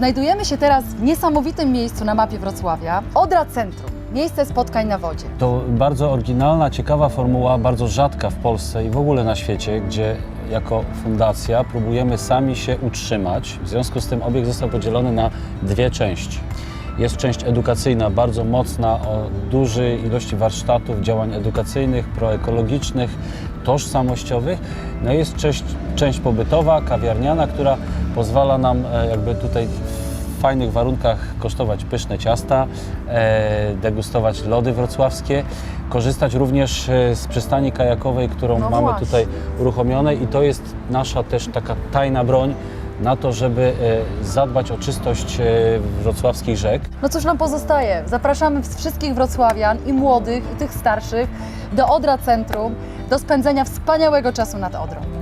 Znajdujemy się teraz w niesamowitym miejscu na mapie Wrocławia. Odra Centrum, miejsce spotkań na wodzie. To bardzo oryginalna, ciekawa formuła, bardzo rzadka w Polsce i w ogóle na świecie, gdzie jako fundacja próbujemy sami się utrzymać. W związku z tym obiekt został podzielony na dwie części. Jest część edukacyjna, bardzo mocna, o dużej ilości warsztatów, działań edukacyjnych, proekologicznych, tożsamościowych. No i jest część, część pobytowa, kawiarniana, która pozwala nam e, jakby tutaj w fajnych warunkach kosztować pyszne ciasta, e, degustować lody wrocławskie, korzystać również e, z przystani kajakowej, którą No mamy właśnie. tutaj uruchomionej i to jest nasza też taka tajna broń na to, żeby e, zadbać o czystość e, wrocławskich rzek. No cóż nam pozostaje? Zapraszamy wszystkich wrocławian, i młodych, i tych starszych, do Odra Centrum, do spędzenia wspaniałego czasu nad Odrą.